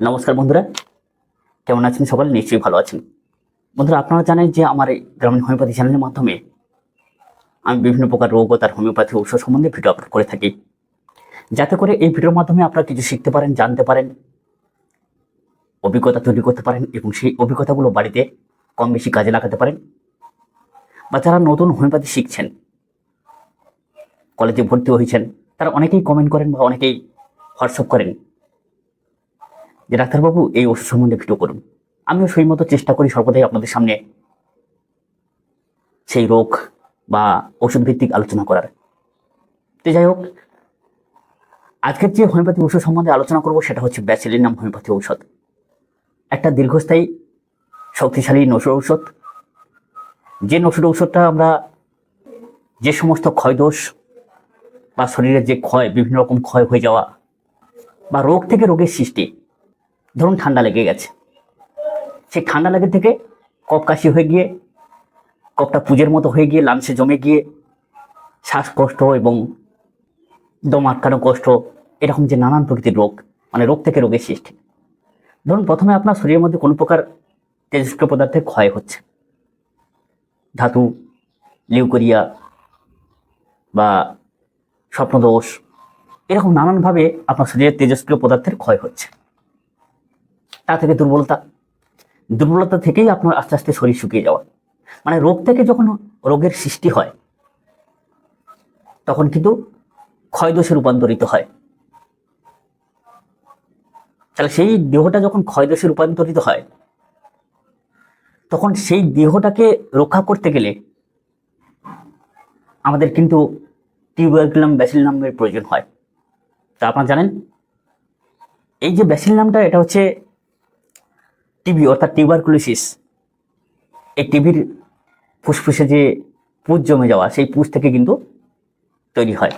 নমস্কার বন্ধুরা। কেমন আছেন সকলে? নিশ্চয়ই ভালো আছেন। বন্ধুরা, আপনারা জানেন যে আমার এই গ্রামীণ হোমিওপ্যাথি চ্যানেলের মাধ্যমে আমি বিভিন্ন প্রকার রোগ ও তার হোমিওপ্যাথি ঔষধ সম্বন্ধে ভিডিও আপলোড করে থাকি। যাতে করে এই ভিডিওর মাধ্যমে আপনারা কিছু শিখতে পারেন, জানতে পারেন, অভিজ্ঞতা তৈরি করতে পারেন এবং সেই অভিজ্ঞতাগুলো বাড়িতে কম বেশি কাজে লাগাতে পারেন বা যারা নতুন হোমিওপ্যাথি শিখছেন, কলেজে ভর্তি হয়েছেন, তারা অনেকেই কমেন্ট করেন বা অনেকেই হোয়াটসঅ্যাপ করেন। যে ডাক্তারবাবু, এই ওষুধ সম্বন্ধে ভিডিও করুন। আমিও সেই মতো চেষ্টা করি সর্বদাই আপনাদের সামনে সেই রোগ বা ওষুধ ভিত্তিক আলোচনা করার। তো যাই হোক, আজকের যে হোমিওপ্যাথি ওষুধ সম্বন্ধে আলোচনা করব সেটা হচ্ছে ব্যাসিলিনাম হোমিওপ্যাথি ঔষধ। একটা দীর্ঘস্থায়ী, শক্তিশালী নসুর ঔষধ। যে নসুর ঔষধটা আমরা যে সমস্ত ক্ষয়দোষ বা শরীরের যে ক্ষয়, বিভিন্ন রকম ক্ষয় হয়ে যাওয়া বা রোগ থেকে রোগের সৃষ্টি ধরুন ঠান্ডা লেগে গেছে। সেই ঠান্ডা লেগে থেকে কপ কাশি হয়ে গিয়ে কপটা পুজের মতো হয়ে গিয়ে লাংসে জমে গিয়ে, শ্বাসকষ্ট এবং দম আটকানো কষ্ট, এরকম যে নানান প্রকৃতির রোগ মানে রোগ থেকে রোগের সৃষ্টি। ধরুন প্রথমে আপনার শরীরের মধ্যে কোনো প্রকার তেজস্ক্রিয় পদার্থের ক্ষয় হচ্ছে। ধাতু, লিউকোরিয়া বা স্বপ্নদোষ, এরকম নানানভাবে আপনার শরীরের তেজস্ক্রিয় পদার্থের ক্ষয় হচ্ছে। তা থেকে দুর্বলতা। দুর্বলতা থেকেই আপনার আস্তে আস্তে শরীর শুকিয়ে যাওয়া। মানে রোগ থেকে যখন রোগের সৃষ্টি হয়, তখন কিন্তু ক্ষয়দোষে রূপান্তরিত হয়। তাহলে সেই দেহটা যখন ক্ষয়দোষে রূপান্তরিত হয়, তখন সেই দেহটাকে রক্ষা করতে গেলে আমাদের কিন্তু টিউবারকুলাম ব্যাসিলামের প্রয়োজন হয়। তা আপনারা জানেন? এই যে ব্যাসিল নামটা, এটা হচ্ছে টিবি অর্থাৎ টিউবারকুলোসিস, এই টিভির ফুসফুসে যে পুজ জমে যাওয়া, সেই পুজ থেকে কিন্তু তৈরি হয়।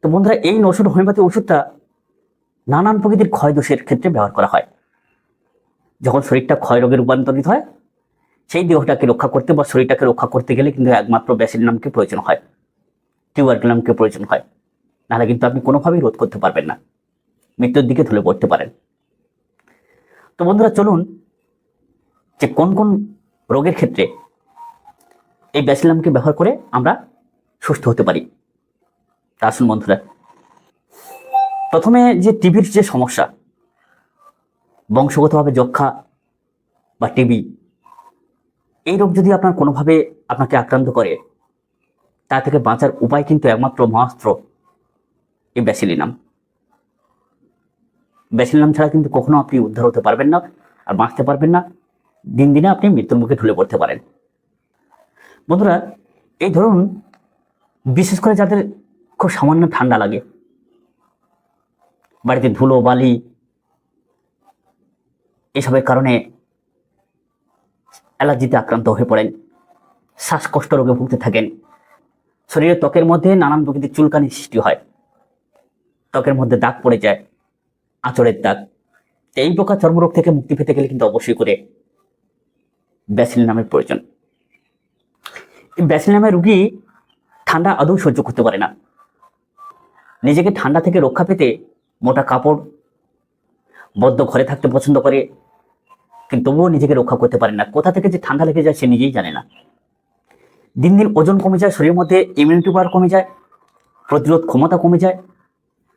তো বন্ধুরা, এই ওষুধ হোমিওপ্যাথি ওষুধটা নানান প্রকৃতির ক্ষয় দোষের ক্ষেত্রে ব্যবহার করা হয়। যখন শরীরটা ক্ষয় রোগে রূপান্তরিত হয়, সেই দেহটাকে রক্ষা করতে বা শরীরটাকে রক্ষা করতে গেলে কিন্তু একমাত্র ব্যাসিলামকে প্রয়োজন হয়, টিউবারকুলামকে প্রয়োজন হয়। নাহলে কিন্তু আপনি কোনোভাবেই রোধ করতে পারবেন না। মৃত্যুর দিকে ধুলে পড়তে পারেন। তো বন্ধুরা চলুন যে কোন কোন রোগের ক্ষেত্রে এই ব্যাসিলামকে ব্যবহার করে আমরা সুস্থ হতে পারি। তা আসুন বন্ধুরা। প্রথমে যে টিভির যে সমস্যা, বংশগতভাবে যক্ষা বা টিবি, এই রোগ যদি আপনার কোনোভাবে আপনাকে আক্রান্ত করে, তা থেকে বাঁচার উপায় কিন্তু একমাত্র মহাস্ত্র এই ব্যাসিলিনাম। ব্যাসিলিনাম ছাড়া কিন্তু কখনো আপনি উদ্ধার হতে পারবেন না আর বাঁচতে পারবেন না। দিন দিনে আপনি মৃত্যুর মুখে ঢুলে পড়তে পারেন। বন্ধুরা, এই ধরুন বিশেষ করে যাদের খুব সামান্য ঠান্ডা লাগে, বাড়িতে ধুলো, বালি এসবের কারণে অ্যালার্জিতে আক্রান্ত হয়ে পড়েন, শ্বাসকষ্ট রোগে ভুগতে থাকেন। শরীরের ত্বকের মধ্যে নানান প্রকৃতির চুলকানি সৃষ্টি হয়। ত্বকের মধ্যে দাগ পড়ে যায়। আঁচড়ের দাগ। এই প্রকার চর্মরোগ থেকে মুক্তি পেতে গেলে কিন্তু অবশ্যই করে ব্যাসিল নামের প্রয়োজন। ব্যাসিল নামের রুগী ঠান্ডা আদৌ সহ্য করতে পারে না। নিজেকে ঠান্ডা থেকে রক্ষা পেতে মোটা কাপড়, বদ্ধ ঘরে থাকতে পছন্দ করে, কিন্তু তবুও নিজেকে রক্ষা করতে পারে না। কোথা থেকে যে ঠান্ডা লেগে যায় সে নিজেই জানে না। দিন দিন ওজন কমে যায়, শরীরের মধ্যে ইমিউনিটি পাওয়ার কমে যায়, প্রতিরোধ ক্ষমতা কমে যায়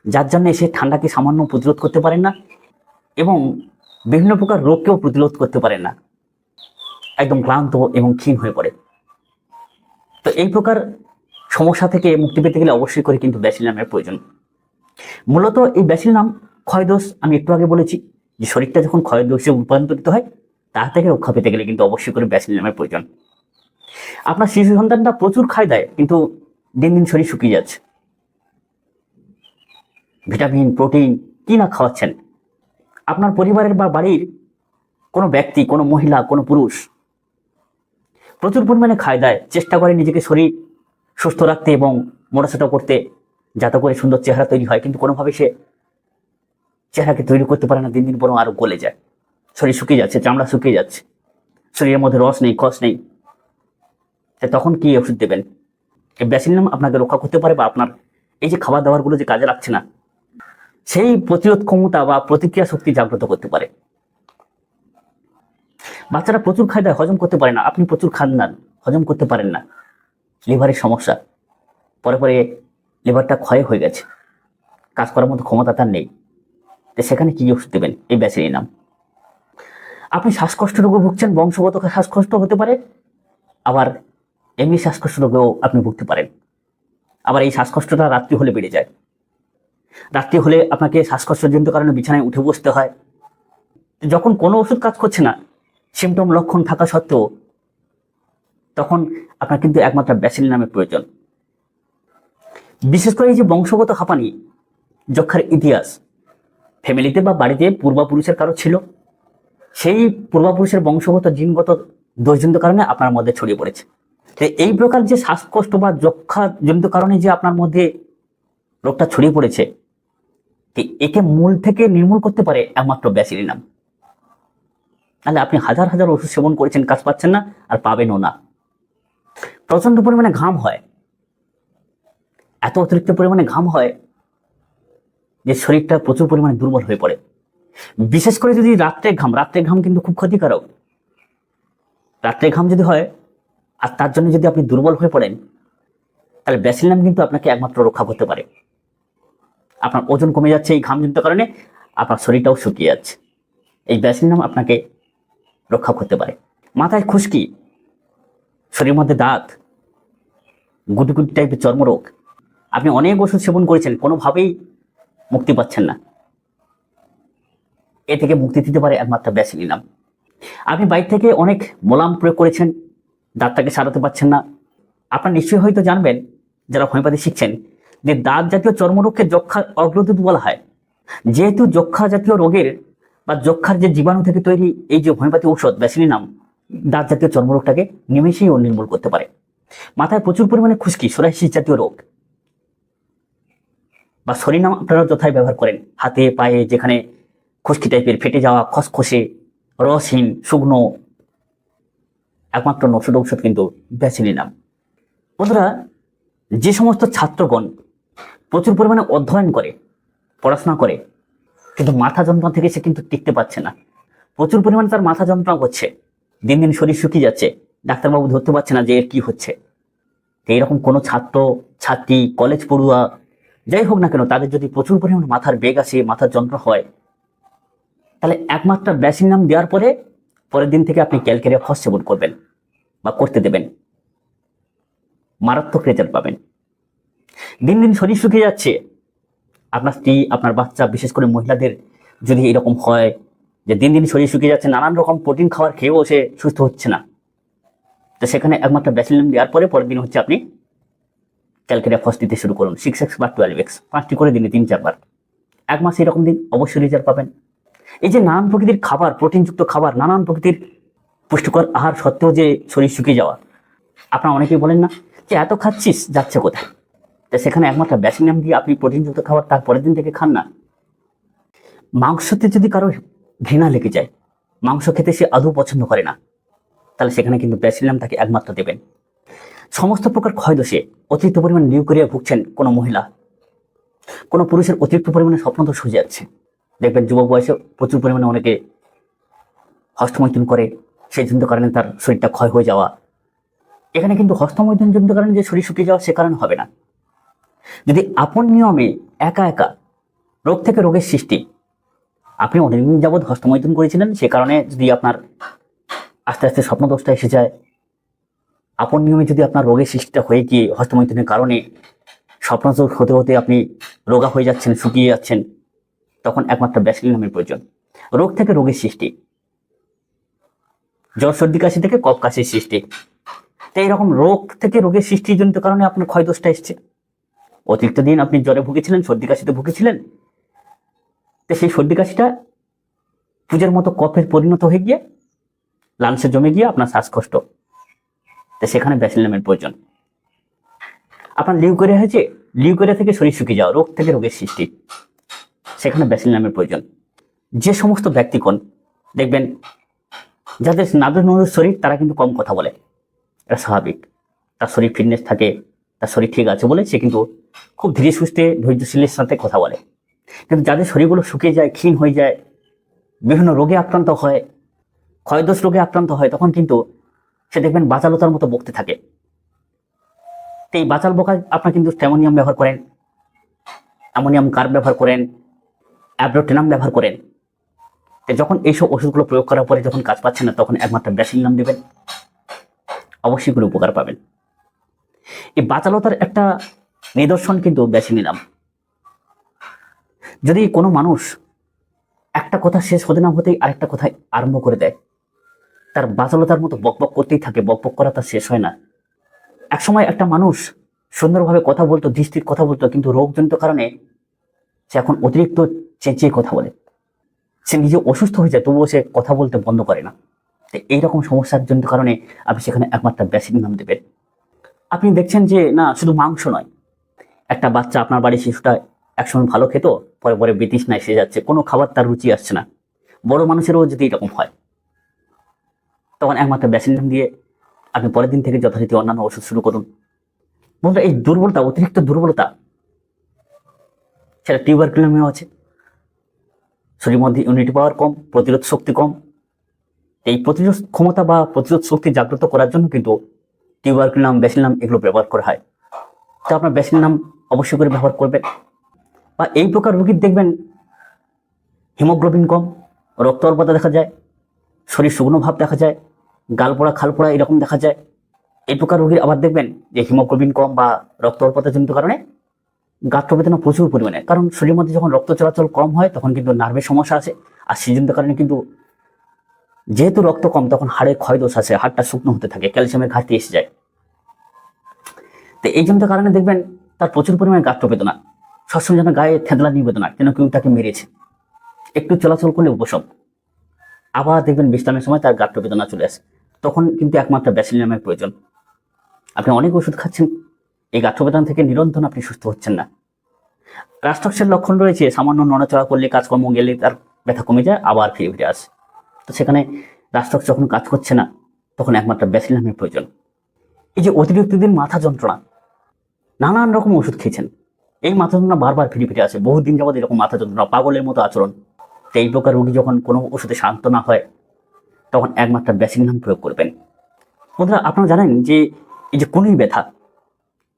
যার জন্য সে ঠান্ডাকে সামান্য প্রতিরোধ করতে পারেন না এবং বিভিন্ন প্রকার রোগকেও প্রতিরোধ করতে পারে না। একদম ক্লান্ত এবং ক্ষীণ হয়ে পড়ে। তো এই প্রকার সমস্যা থেকে মুক্তি পেতে গেলে অবশ্যই করে কিন্তু ব্যাসিলামের প্রয়োজন। মূলত এই ব্যাসিলাম ক্ষয়দোষ আমি একটু আগে বলেছি যে শরীরটা যখন ক্ষয়দোষে রূপান্তরিত হয়, তা থেকে রক্ষা পেতে গেলে কিন্তু অবশ্যই করে ব্যাসিলামের প্রয়োজন। আপনার শিশু সন্তানটা প্রচুর খায় দেয়, কিন্তু দিন দিন শরীর শুকিয়ে যাচ্ছে। ভিটামিন, প্রোটিন, কি না খাওয়াচ্ছেন? আপনার পরিবারের বা বাড়ির কোনো ব্যক্তি, কোনো মহিলা, কোনো পুরুষ প্রচুর পরিমাণে খায় দেয়। চেষ্টা করে নিজেকে শরীর সুস্থ রাখতে এবং মোটাসোটা করতে, যাতে করে সুন্দর চেহারা তৈরি হয়। কিন্তু কোনোভাবে সে চেহারাকে তৈরি করতে পারে না। দিন দিন বরং আরও গলে যায়। শরীর শুকিয়ে যাচ্ছে, চামড়া শুকিয়ে যাচ্ছে। শরীরের মধ্যে রস নেই কষ নেই। তখন কি ওষুধ দেবেন? এই ব্যাসিলাম আপনাকে রক্ষা করতে পারে বা আপনার এই যে খাবার দাবারগুলো যে কাজে লাগছে না সেই প্রতিরোধ ক্ষমতা বা প্রতিক্রিয়া শক্তি জাগ্রত করতে পারে। বাচ্চারা প্রচুর খায় দেয় হজম করতে পারে না। আপনি প্রচুর খান না, হজম করতে পারেন না। লিভারের সমস্যা। পরে পরে লিভারটা ক্ষয় হয়ে গেছে। কাজ করার মতো ক্ষমতা তার নেই। তো সেখানে কি ওষুধ দেবেন? এই ব্যাসের নাম। আপনি শ্বাসকষ্ট রোগে ভুগছেন, বংশগত শ্বাসকষ্ট হতে পারে। আবার এমনি শ্বাসকষ্ট রোগেও আপনি ভুগতে পারেন। আবার এই শ্বাসকষ্টটা রাত্রি হলে বেড়ে যায়। রাত্রি হলে আপনাকে শ্বাসকষ্টজনিত কারণে বিছানায় উঠে বসতে হয়। যখন কোনো ওষুধ কাজ করছে না সিমটম লক্ষণ থাকা সত্ত্বেও তখন আপনার কিন্তু একমাত্র ব্যাসিল নামের প্রয়োজন। বিশেষ করে এই যে বংশগত হাঁপানি, যক্ষার ইতিহাস ফ্যামিলিতে বা বাড়িতে পূর্বপুরুষের কারও ছিল, সেই পূর্বপুরুষের বংশগত জিনগত দোষজনিত কারণে আপনার মধ্যে ছড়িয়ে পড়েছে। এই প্রকার যে শ্বাসকষ্ট বা যক্ষাজনিত কারণে যে আপনার মধ্যে রোগটা ছড়িয়ে পড়েছে একে মূল থেকে নির্মূল করতে পারে একমাত্র ব্যাসিলি নাম। তাহলে আপনি হাজার হাজার ওষুধ সেবন করেছেন, কাজ পাচ্ছেন না, আর পাবেনও না। প্রচণ্ড পরিমাণে ঘাম হয়। এত অতিরিক্ত পরিমাণে ঘাম হয় যে শরীরটা প্রচুর পরিমাণে দুর্বল হয়ে পড়ে। বিশেষ করে যদি রাত্রে ঘাম রাত্রে ঘাম কিন্তু খুব ক্ষতিকারক। রাত্রে ঘাম যদি হয়, আর তার জন্য যদি আপনি দুর্বল হয়ে পড়েন, তাহলে ব্যাসিলাম কিন্তু আপনাকে একমাত্র রক্ষা করতে পারে। আপনার ওজন কমে যাচ্ছে, এই ঘামজনিত কারণে আপনার শরীরটাও শুকিয়ে যাচ্ছে। এই ব্যাসিলাম আপনাকে রক্ষা করতে পারে। মাথায় খুশকি, শরীরের মধ্যে দাঁত গুটি গুটি টাইপের চর্মরোগ। আপনি অনেক ওষুধ সেবন করেছেন, কোনোভাবেই মুক্তি পাচ্ছেন না। এ থেকে মুক্তি দিতে পারে একমাত্র ব্যাসিলিনাম আপনি বাইর থেকে অনেক মোলাম প্রয়োগ করেছেন দাঁতটাকে সারাতে পারছেন না। আপনার নিশ্চয়ই হয়তো জানবেন, যারা হোমিওপ্যাথি শিখছেন যে দাঁত জাতীয় চর্মরোগকে যক্ষার অগ্রদূত বলা হয়। যেহেতু যক্ষা জাতীয় রোগের বা যক্ষার যে জীবাণু থেকে তৈরি এই যে হোমিওপ্যাথি ঔষধ, ব্যাসিলিনাম, দাঁত জাতীয় চর্মরোগটাকে নিমেষেই ও নির্মূল করতে পারে। মাথায় প্রচুর পরিমাণে খুশকি, সোরাইসিস জাতীয় রোগ। বা সরিনাম আপনারা যথায় ব্যবহার করেন। হাতে, পায়ে, যেখানে খুশকি টাইপের ফেটে যাওয়া, খসখসে, রসহীন, শুকনো, একমাত্র নষড ঔষধ কিন্তু ব্যাসিলিনাম। বন্ধুরা, যে সমস্ত ছাত্রগণ প্রচুর পরিমাণে অধ্যয়ন করে, পড়াশোনা করে, কিন্তু মাথা যন্ত্রণা থেকে সে কিন্তু টিকতে পারছে না। প্রচুর পরিমাণে তার মাথা যন্ত্রণা করছে দিন দিন শরীর শুকিয়ে যাচ্ছে। ডাক্তারবাবু ধরতে পারছে না যে এর কি হচ্ছে। এইরকম কোনো ছাত্র, ছাত্রী, কলেজ পড়ুয়া, যাই হোক না কেন, তাদের যদি প্রচুর পরিমাণে মাথার বেগ আসে, মাথার যন্ত্রণা হয়, তাহলে একমাত্র ব্যাসিন নাম দেওয়ার পরে, পরের দিন থেকে আপনি ক্যালকেরিয়া ফস সেবন করবেন বা করতে দেবেন। মারাত্মক রেজাল্ট পাবেন। দিন দিন শরীর শুকিয়ে যাচ্ছে। আপনার স্ত্রী, আপনার বাচ্চা, বিশেষ করে মহিলাদের যদি এরকম হয় যে দিন দিন শরীর শুকিয়ে যাচ্ছে, নানান রকম প্রোটিন খাবার খেয়েও সে সুস্থ হচ্ছে না। তো সেখানে একমাত্র ব্যাসিলিন দেওয়ার পরে পরের দিন হচ্ছে আপনি ক্যালকেরিয়া ফস দিতে শুরু করুন। সিক্স এক্স বা টুয়েলভ এক্স পাঁচটি করে দিনে তিন চারবার। এক মাস এরকম দিন অবশ্যই রেজাল্ট পাবেন। এই যে নানান প্রকৃতির খাবার, প্রোটিনযুক্ত খাবার, নানান প্রকৃতির পুষ্টিকর আহার সত্ত্বেও যে শরীর শুকিয়ে যাওয়া, আপনারা অনেকেই বলেন না যে এত খাচ্ছিস, যাচ্ছে কোথায়? তো সেখানে একমাত্র ব্যাসিনাম দিয়ে আপনি প্রোটিনযুক্ত খাবার তার পরের দিন থেকে খান না। মাংসতে যদি কারও ঘৃণা লেগে যায়, মাংস খেতে সে আদৌ পছন্দ করে না, তাহলে সেখানে কিন্তু ব্যাসিলাম তাকে একমাত্র দেবেন। সমস্ত প্রকার ক্ষয়দোষে অতিরিক্ত পরিমাণ লিউকোরিয়া ভুগছেন কোনো মহিলা। কোনো পুরুষের অতিরিক্ত পরিমাণে স্বপ্ন স্বপ্নদোষ হয়ে যাচ্ছে। দেখবেন যুবক বয়সে প্রচুর পরিমাণে অনেকে হস্তমৈথুন করে, সেই জন্য কারণে তার শরীরটা ক্ষয় হয়ে যাওয়া। এখানে কিন্তু হস্তমৈথুন জনিত কারণে যে শরীর শুকিয়ে যাওয়া সে কারণে হবে না। যদি আপন নিয়মে একা একা রোগ থেকে রোগের সৃষ্টি, আপনি অনেকদিন যাবৎ হস্তমৈথুন করেছিলেন, সে কারণে যদি আপনার আস্তে আস্তে স্বপ্নদোষটা এসে যায়, আপন নিয়মে যদি আপনার রোগের সৃষ্টিটা হয়ে গিয়ে হস্তমৈথুনের কারণে স্বপ্নদোষ হতে হতে আপনি রোগা হয়ে যাচ্ছেন, শুকিয়ে যাচ্ছেন, তখন একমাত্র ব্যাসিলিন নামের প্রয়োজন। রোগ থেকে রোগের সৃষ্টি। জ্বর, সর্দি, কাশি থেকে কফ, কাশির সৃষ্টি। তো এইরকম রোগ থেকে রোগের সৃষ্টিজনিত কারণে আপনার ক্ষয়দোষটা এসছে। অতিরিক্ত দিন আপনি জ্বরে ভুগেছিলেন, সর্দি কাশিতে ভুগেছিলেন? তো সেই সর্দি কাশিটা পূজার মতো কফের পরিণত হয়ে গিয়ে লাংসে জমে গিয়ে আপনার শ্বাসকষ্ট। তো সেখানে ব্যাসিল নামের প্রয়োজন। আপনার লিউকোরিয়া হয়েছে, লিউকোরিয়া থেকে শরীর শুকিয়ে যাওয়া, রোগ থেকে রোগের সৃষ্টি। সেখানে ব্যাসিল নামের প্রয়োজন। যে সমস্ত ব্যক্তিগণ, দেখবেন, যাদের নাদুর নদুর শরীর, তারা কিন্তু কম কথা বলে। এটা স্বাভাবিক। তার শরীর ফিটনেস থাকে। তার শরীর ঠিক আছে বলে সে কিন্তু খুব ধীরে সুস্থে ধৈর্যশীলের সাথে কথা বলে। কিন্তু যাদের শরীরগুলো শুকিয়ে যায়, ক্ষীণ হয়ে যায়, বিভিন্ন রোগে আক্রান্ত হয়, ক্ষয়দোষ রোগে আক্রান্ত হয়, তখন কিন্তু সে দেখবেন বাচালতার মতো বকতে থাকে। তো এই বাচাল বোকা আপনার কিন্তু স্ট্যামোনিয়াম ব্যবহার করেন, অ্যামোনিয়াম কার্ব ব্যবহার করেন অ্যাব্রোটেনাম ব্যবহার করেন। তো যখন এইসব ওষুধগুলো প্রয়োগ করার পরে যখন কাজ পাচ্ছে না, তখন একমাত্র ব্যাসিল নাম দেবেন। অবশ্যই করে উপকার পাবেন। এই বাচালতার একটা নিদর্শন কিন্তু বেছে নিলাম। যদি কোনো মানুষ একটা কথা শেষ হতে না হতেই আরেকটা কথায় আরম্ভ করে দেয়, তার বাচালতার মতো বকবক করতেই থাকে, বকবক করা তার শেষ হয় না। একসময় একটা মানুষ সুন্দরভাবে কথা বলতো, দৃষ্টির কথা বলতো, কিন্তু রোগজনিত কারণে সে এখন অতিরিক্ত চেঁচিয়ে কথা বলে। সে নিজে অসুস্থ হয়ে যায়, তবুও সে কথা বলতে বন্ধ করে না। এইরকম সমস্যার জন্য কারণে আপনি সেখানে একমাত্র বেসিক নাম দেবেন আপনি দেখছেন যে না, শুধু মাংস নয়। একটা বাচ্চা আপনার বাড়ির শিশুটা একসময় ভালো খেত, পরে পরে ব্রিটিশ না এসে যাচ্ছে। কোনো খাবার তার রুচি আসছে না। বড় মানুষেরও যদি এরকম হয়, তখন একমাত্র ব্যাসিলিনাম দিয়ে আপনি পরের দিন থেকে যথারীতি অন্যান্য ওষুধ শুরু করুন। বলতে এই দুর্বলতা, অতিরিক্ত দুর্বলতা, সেটা টিউবারকুলামেও আছে। শরীরের মধ্যে ইউনিটি পাওয়ার কম, প্রতিরোধ শক্তি কম। এই প্রতিরোধ ক্ষমতা বা প্রতিরোধ শক্তি জাগ্রত করার জন্য কিন্তু টিউবারকুলাম ব্যাসিলাম এগুলো ব্যবহার করা হয়। তো আপনার ব্যাসিলাম অবশ্যই করে ব্যবহার করবেন। বা এই প্রকার রোগীর দেখবেন, হিমোগ্লোবিন কম, রক্ত অল্পতা দেখা যায়, শরীর শুকনো ভাব দেখা যায়, গাল পোড়া, খাল পোড়া এরকম দেখা যায়। এই প্রকার রোগীর আবার দেখবেন যে হিমোগ্লোবিন কম বা রক্ত অল্পতাজনিত কারণে গাত্রবেদনা প্রচুর পরিমাণে। কারণ শরীরের মধ্যে যখন রক্ত চলাচল কম হয়, তখন কিন্তু নার্ভের সমস্যা আছে। আর সেজন্য কারণে কিন্তু যেহেতু রক্ত কম, তখন হাড়ের ক্ষয়দোষ আছে, হাড়টা শুকনো হতে থাকে, ক্যালসিয়ামের ঘাটতি এসে যায়। তো এই জন্য কারণে দেখবেন, তার প্রচুর পরিমাণে গাত্রবেদনা। সবসময় যেন গায়ে থেঁদলা নিবেদনা কেন কেউ তাকে মেরেছে। একটু চলাচল করলে উপশম। আবার দেখবেন, বিশ্রামের সময় তার গাত্রবেদনা চলে আসে। তখন কিন্তু একমাত্র ব্যাসিলিনামের প্রয়োজন। আপনি অনেক ওষুধ খাচ্ছেন, এই গাত্রবেদনা থেকে নিরন্তর আপনি সুস্থ হচ্ছেন না। রাষ্ট্রাক্ষের লক্ষণ রয়েছে, সামান্য নড়াচড়া করলে কাজকর্ম গেলে তার ব্যথা কমে যায়, আবার ফিরে ফিরে আসে। তো সেখানে রাষ্ট্রক যখন কাজ করছে না, তখন একমাত্র ব্যাসিলামের প্রয়োজন। এই যে অতিরিক্ত দিন মাথা যন্ত্রণা, নানান রকম ওষুধ খেয়েছেন। এই মাথা যন্ত্রণা বারবার ফিরে ফিরে আসে। বহুদিন যাবৎ এরকম মাথা যন্ত্রণা, পাগলের মতো আচরণ। তো এই প্রকার রোগী যখন কোনো ওষুধে শান্ত না হয়, তখন একমাত্র ব্যাসিলাম প্রয়োগ করবেন। বন্ধুরা, আপনারা জানেন যে এই যে কোনই ব্যথা,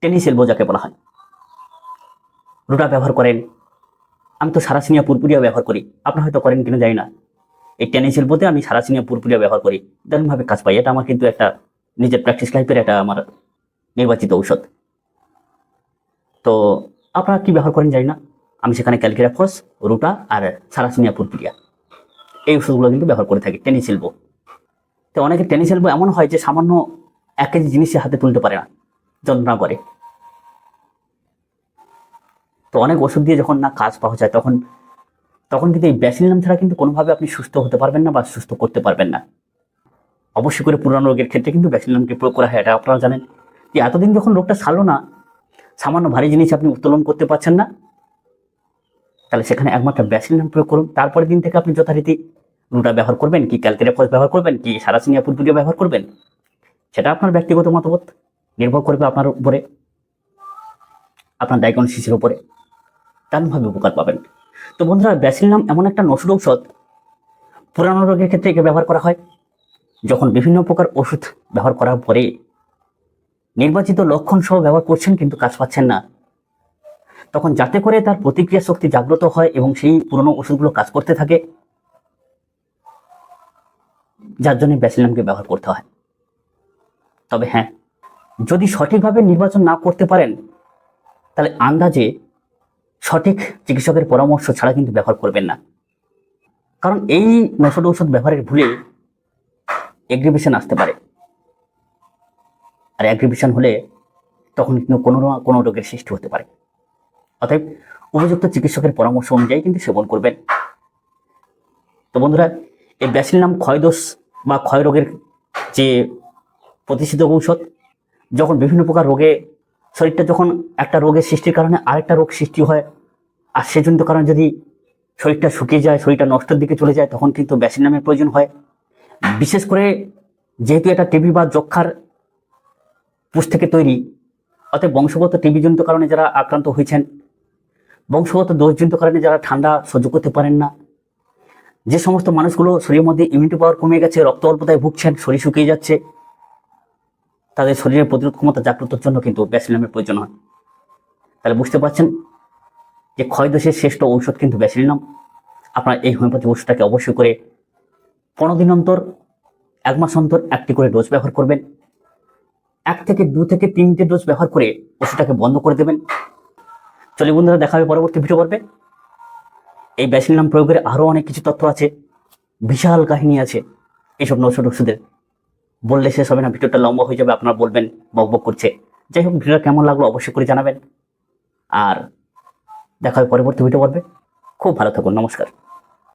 টেনিস এলবো যাকে বলা হয়, রোটা ব্যবহার করেন। আমি তো সারাসিনিয়া, পুরপুরিয়া ব্যবহার করি। আপনারা হয়তো করেন কিনা জানি না। এই টেনিস এলবোতে আমি সারাসিনিয়া পুরপুরিয়া ব্যবহার করি। দারুণভাবে কাজ পাই এটা আমার কিন্তু একটা নিজের প্র্যাকটিস লাইফের একটা আমার নির্বাচিত ঔষধ। তো আপনারা কি ব্যবহার করেন জানি না। আমি সেখানে ক্যালকিরাফস রুটা আর সারাসিনিয়া পুরপুরিয়া এই ওষুধগুলো কিন্তু ব্যবহার করে থাকি টেনিস শিল্প তো অনেকে টেনিস শিল্প এমন হয় যে সামান্য এক কেজি জিনিস হাতে তুলতে পারে না যন্ত্রণা করে। তো অনেক ওষুধ দিয়ে যখন না কাজ পাওয়া যায়, তখন তখন কিন্তু এই ব্যাসিলাম ছাড়া কিন্তু কোনোভাবে আপনি সুস্থ হতে পারবেন না বা সুস্থ করতে পারবেন না। অবশ্যই করে পুরানো রোগের ক্ষেত্রে কিন্তু ব্যাসিলামকে প্রয়োগ করা হয়, এটা আপনারা জানেন। যে এতদিন যখন রোগটা সারলো না, সামান্য ভারী জিনিস আপনি উত্তোলন করতে পারছেন না, তাহলে সেখানে একমাত্র ব্যাসিলাম প্রয়োগ করুন। তারপরের দিন থেকে আপনি যথারীতি রুটা ব্যবহার করবেন, কি ক্যালকেরাফস ব্যবহার করবেন, কি সারাসিনিয়া পুরপুরিয়া ব্যবহার করবেন, সেটা আপনার ব্যক্তিগত মতামত, নির্ভর করবে আপনার উপরে, আপনার ডায়াগনোসিসের উপরে। তেমনভাবে উপকার পাবেন। তো বন্ধুরা ব্যাসিলাম এমন একটা নসুর ঔষধ। পুরানো রোগের ক্ষেত্রে একে ব্যবহার করা হয়। যখন বিভিন্ন প্রকার ওষুধ ব্যবহার করার পরে নির্বাচিত লক্ষণ সহ ব্যবহার করছেন কিন্তু কাজ পাচ্ছেন না। তখন যাতে করে তার প্রতিক্রিয়া শক্তি জাগ্রত হয় এবং সেই পুরনো ওষুধগুলো কাজ করতে থাকে, যার জন্য ব্যাসিলামকে ব্যবহার করতে হয়। তবে হ্যাঁ যদি সঠিকভাবে নির্বাচন না করতে পারেন, তাহলে আন্দাজে সঠিক চিকিৎসকের পরামর্শ ছাড়া কিন্তু ব্যবহার করবেন না। কারণ এই নশট ঔষধ ব্যবহারের ভুলে এগ্রিবেশন আসতে পারে। আর অ্যাগ্রিবেশন হলে তখন কিন্তু কোনো না কোনো রোগের সৃষ্টি হতে পারে। অতএব উপযুক্ত চিকিৎসকের পরামর্শ অনুযায়ী কিন্তু সেবন করবেন। তো বন্ধুরা, এই ব্যাসিলাম ক্ষয়দোষ বা ক্ষয় রোগের যে প্রতিষেধক ঔষধ, যখন বিভিন্ন প্রকার রোগে শরীরটা যখন একটা রোগের সৃষ্টির কারণে আরেকটা রোগ সৃষ্টি হয়, আর সেজন্য কারণে যদি শরীরটা শুকিয়ে যায়, শরীরটা নষ্টের দিকে চলে যায়, তখন কিন্তু ব্যাসিন নামের প্রয়োজন হয়। বিশেষ করে যেহেতু এটা টিবি বা যক্ষার পুষ থেকে তৈরি অতএব বংশগত টিবিজনিত কারণে যারা আক্রান্ত হয়েছেন, বংশগত দোষজনিত কারণে যারা ঠান্ডা সহ্য করতে পারেন না, যে সমস্ত মানুষগুলো শরীরের মধ্যে ইমিউনিটি পাওয়ার কমে গেছে, রক্ত অল্পতায় ভুগছেন, শরীর শুকিয়ে যাচ্ছে তাদের শরীরের প্রতিরোধ ক্ষমতা জাগ্রতর জন্য কিন্তু ব্যাসিলামের প্রয়োজন হয়। তাহলে বুঝতে পারছেন যে ক্ষয়দোষের শ্রেষ্ঠ ঔষধ কিন্তু ব্যাসিলিনাম আপনার এই হোমিওপ্যাথি ওষুধটাকে অবশ্যই করে পনেরো দিন অন্তর, এক মাস অন্তর একটি করে ডোজ ব্যবহার করবেন। এক থেকে দু থেকে তিনটে ডোজ ব্যবহার করে ওষুধটাকে বন্ধ করে দেবেন। চলে বন্ধুরা, দেখা হবে পরবর্তী ভিডিও পর্বে। এই ব্যাসিল নাম প্রয়োগের আরও অনেক কিছু তথ্য আছে, বিশাল কাহিনী আছে এইসব নৌষধ ওষুধের। বললে শেষ হবে না, ভিডিওটা লম্বা হয়ে যাবে, আপনারা বলবেন, বক বক করছে। যাই হোক, ভিডিওটা কেমন লাগল অবশ্যই করে জানাবেন। আর দেখা হবে পরবর্তী ভিডিও পর্বে। খুব ভালো থাকুন, নমস্কার।